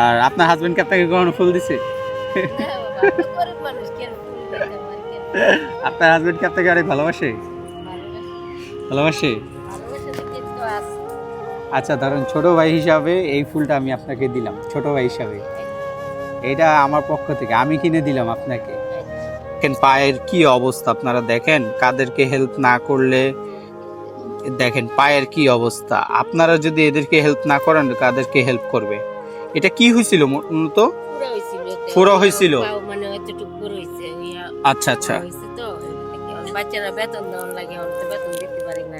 আর আপনার হাজবেন্ড কি আপনাকে কখনো ফুল দিছে? আপনার হাজবেন্ড কি আপনাকে অনেক ভালোবাসে? ভালোবাসে? আচ্ছা ধরুন ছোট ভাই হিসাবে এই ফুলটা আমি আপনাকে দিলাম ছোট ভাই হিসাবে। এটা আমার পক্ষ থেকে আমি কিনে দিলাম আপনাকে। দেখেন পায়ের কি অবস্থা আপনারা দেখেন কাদেরকে হেল্প না করলে দেখেন পায়ের কি অবস্থা। আপনারা যদি এদেরকে হেল্প না করেন কাদেরকে হেল্প করবে? এটা কি হয়েছিল মূলত? পুরো হয়েছিল মানে আচ্ছা আচ্ছা।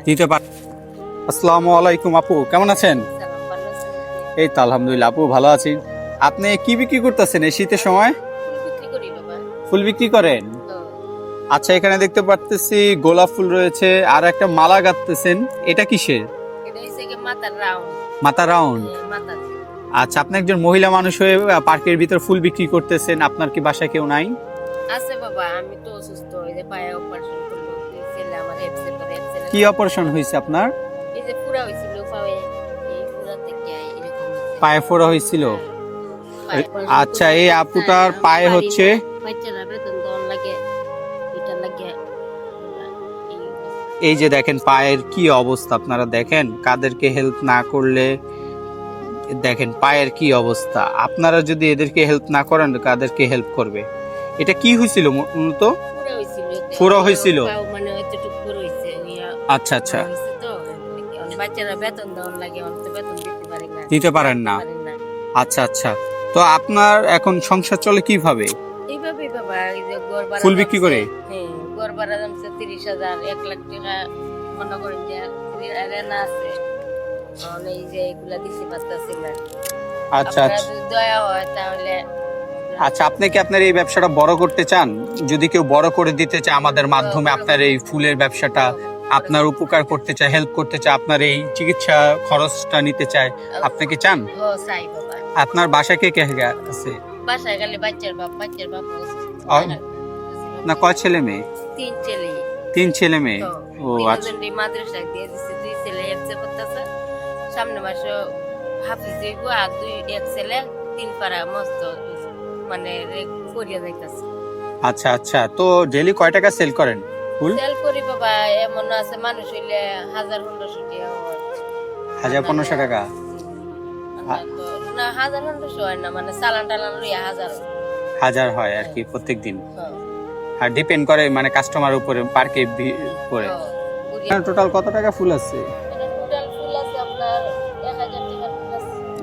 দিতে পারি আসসালামু আলাইকুম আপু কেমন আছেন? এই তো আলহামদুলিল্লাহ আপু ভালো আছি। আপনি কি বিক্রি করতেছেন এই শীতের সময়? ফুল বিক্রি করেন? আচ্ছা এখানে দেখতে পারতেছি গোলাপ ফুল রয়েছে আর একটা মালা গাঁথতেছেন এটা কিসের? মাথার রাউন্ড। মাথা আচ্ছা আপনি একজন মহিলা মানুষ হয়ে পার্কের ভিতর ফুল বিক্রি করতেছেন আপনার কি বাসায় কেউ নাই? আছে বাবা আমি তো অসুস্থ এই যে পায়ে অপারেশন করল দুই ছেলে আমার হেপসে পরে হেপসে কি অপারেশন হয়েছে আপনার? এই যে পুরা হয়েছিল পায়ে এই পুরা থেকে এরকম। পায়ে ফোড়া হয়েছিল? আচ্ছা এই আপুটার পায়ে হচ্ছে? বাচ্চারা বেতন দেওয়ার লাগে এটা লাগে। এই এই যে দেখেন পায়ের কি অবস্থা আপনারা দেখেন? কাদেরকে হেল্প না করলে দেখেন পায়ের কি অবস্থা? আপনারা যদি এদেরকে হেল্প না করেন কাদেরকে হেল্প করবে? এটা কি হয়েছিল মূলত? পুরা হয়েছিল মানে আচ্ছা আচ্ছা। বেতন দিতে পারেন না? আচ্ছা আচ্ছা। তো আপনার এখন সংসার চলে কীভাবে? ফুল বিক্রি করে? হ্যাঁ গড় ভাড়া জমছে তিরিশ হাজার এক লাখ টাকা মনে করেন যে আছে। তাহলে যে এগুলা দিতে পারতেছি না আচ্ছা আচ্ছা। যদি দয়া হয় তাহলে আচ্ছা আপনি কি আপনার এই ব্যবসাটা বড় করতে চান? যদি কেউ বড় করে দিতে চায় আমাদের মাধ্যমে আপনার এই ফুলের ব্যবসাটা আপনার উপকার করতে চায় হেল্প করতে চায় আপনার এই চিকিৎসা খরচটা নিতে চায় আপনি কি চান? আপনার বাসায় কে কে আছে? বাসায় গেলে বাচ্চার বাপ বাচ্চার বাপ না কয় ছেলে মেয়ে? তিন ছেলে। তিন ছেলে মেয়ে? ও আচ্ছা। মাদ্রাসায় দিয়ে দিচ্ছে দুই ছেলে একসে করতেছে। সামনে মাসে হাফিজ হইব আর দুই এক ছেলে তিন পাড়া মস্ত মানে করিয়া যাইতাছে। আচ্ছা আচ্ছা। তো ডেলি কয় টাকা সেল করেন? ফুল? সেল করি বাবা এমন আছে মানুষ হইলে হাজার পনেরোশো টাকা হাজার পনেরোশো টাকা? না হাজার পনেরোশো হয় না মানে চালান টালান লইয়া হাজার হাজার হয় আর কি প্রত্যেক দিন। আর ডিপেন্ড করে মানে কাস্টমার উপরে পার্কে পরে হ্যাঁ, টোটাল কত টাকা ফুল আছে?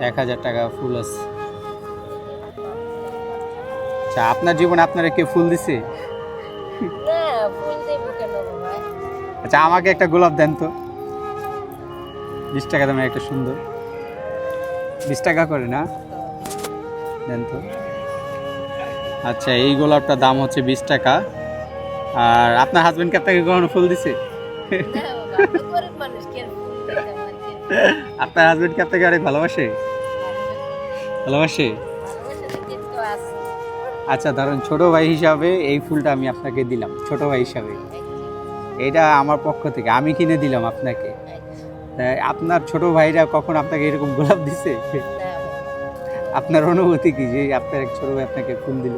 এক হাজার টাকা ফুল আছে। আচ্ছা আপনার জীবনে আপনারা কেউ ফুল দিছে? আচ্ছা আমাকে একটা গোলাপ দেন তো। বিশ টাকা দামের একটা সুন্দর। বিশ টাকা করে না? দেন তো। আচ্ছা এই গোলাপটার দাম হচ্ছে বিশ টাকা। আর আপনার হাজবেন্ড কি আপনাকে কখনো ফুল দিছে? আপনার হাজবেন্ড কি আপনাকে অনেক ভালোবাসে? ভালোবাসে? আচ্ছা ধরুন ছোট ভাই হিসাবে এই ফুলটা আমি আপনাকে দিলাম ছোট ভাই হিসাবে। এটা আমার পক্ষ থেকে আমি কিনে দিলাম আপনাকে। আপনার ছোট ভাইরা কখন আপনাকে এরকম গোলাপ দিছে? আপনার অনুভূতি কি যে আপনার এক ছোট ভাই আপনাকে ফুল দিল?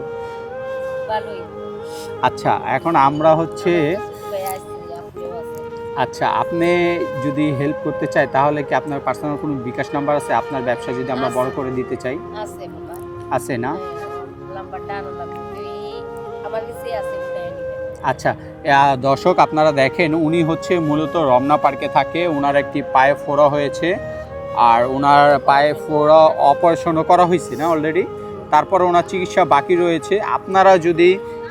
আচ্ছা এখন আমরা হচ্ছে আচ্ছা আপনি যদি হেল্প করতে চাই তাহলে কি আপনার পার্সোনাল কোনো বিকাশ নাম্বার আছে? আপনার ব্যবসা যদি আমরা বড় করে দিতে চাই? আছে বাবা। আছে না? নাম্বারটা লাগবে আমার কাছে আছে আচ্ছা দর্শক আপনারা দেখেন উনি হচ্ছে মূলত রমনা পার্কে থাকে। ওনার একটি পায়ে ফোড়া হয়েছে। আর ওনার পায়ে ফোড়া অপারেশনও করা হয়েছে না অলরেডি তারপর ওনার চিকিৎসা বাকি রয়েছে। আপনারা যদি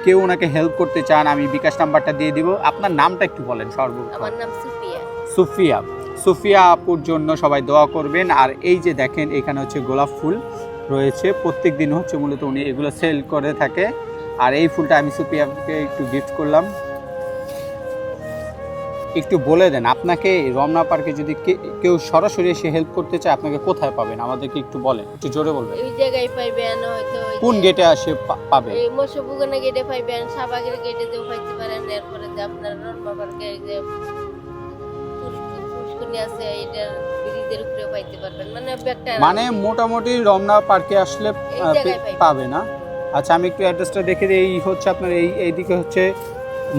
কেউ ওনাকে হেল্প করতে চান আমি বিকাশ নাম্বারটা দিয়ে দিব। আপনার নামটা একটু বলেন সর্বপ্রথম। আমার নাম সুফিয়া। সুফিয়া। সুফিয়া আপুর জন্য সবাই দোয়া করবেন। আর এই যে দেখেন এখানে হচ্ছে গোলাপ ফুল রয়েছে। প্রত্যেক দিন হচ্ছে মূলত উনি এগুলো সেল করে থাকে। আর এই ফুলটা আমি সুফিয়াকে একটু গিফট করলাম। একটু বলে দেন আপনাকে রমনা পার্কে যদি কেউ সরাসরি এসে হেল্প করতে চায় আপনাকে কোথায় পাবেন? আমাদেরকে একটু বলেন একটু জোরে বলবেন। এই জায়গায় পাইবেন হয়তো কোন গেটে আসে পাবে এই মৎস্যপুকুনা গেটে পাইবেন সাবাগের গেটে যেও পাইতে পারেন এরপরে যে আপনার রনবাবার যে পুষ্করণী আছে এটার ব্রিজের উপরে পাইতে পারবেন। মানে ব্যাগটা মানে মোটামুটি রমনা পার্কে আসলে। পাবে না? আচ্ছা আমি একটু অ্যাড্রেসটা দেখে দিই এই হচ্ছে আপনার এই এইদিকে হচ্ছে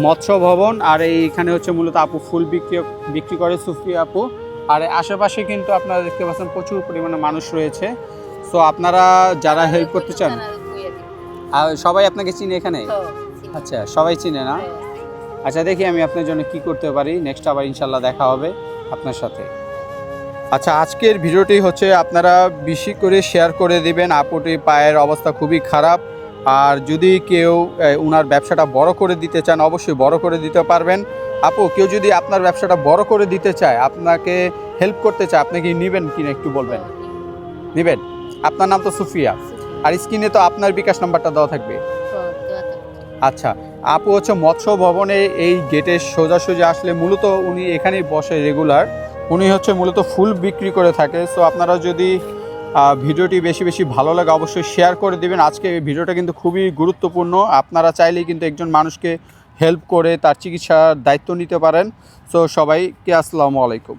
মৎস্য ভবন আর এইখানে হচ্ছে মূলত আপু ফুল বিক্রি বিক্রি করে সুফি আপু। আর আশেপাশে কিন্তু আপনারা দেখতে পাচ্ছেন প্রচুর পরিমাণে মানুষ রয়েছে। সো আপনারা যারা হেল্প করতে চান আর সবাই আপনাকে চিনে এখানে? আচ্ছা সবাই চিনে না? আচ্ছা দেখি আমি আপনার জন্য কি করতে পারি। নেক্সট আবার ইনশাল্লাহ দেখা হবে আপনার সাথে। আচ্ছা আজকের ভিডিওটি হচ্ছে আপনারা বেশি করে শেয়ার করে দিবেন। আপুটি পায়ের অবস্থা খুবই খারাপ। আর যদি কেউ ওনার ব্যবসাটা বড় করে দিতে চান অবশ্যই বড় করে দিতে পারবেন। আপু কেউ যদি আপনার ব্যবসাটা বড় করে দিতে চায় আপনাকে হেল্প করতে চায় আপনি কি নেবেন কিনা একটু বলবেন? নেবেন? আপনার নাম তো সুফিয়া। আর স্ক্রিনে তো আপনার বিকাশ নাম্বারটা দেওয়া থাকবে। আচ্ছা আপু হচ্ছে মৎস্য ভবনে এই গেটের সোজাসুজি আসলে মূলত উনি এখানেই বসে রেগুলার উনি হচ্ছে মূলত ফুল বিক্রি করে থাকে। সো আপনারা যদি ভিডিওটি বেশি বেশি ভালো লাগে অবশ্যই শেয়ার করে দেবেন। আজকে এই ভিডিওটা কিন্তু খুবই গুরুত্বপূর্ণ। আপনারা চাইলেই কিন্তু একজন মানুষকে হেল্প করে তার চিকিৎসার দায়িত্ব নিতে পারেন। সো সবাইকে আসসালামু আলাইকুম।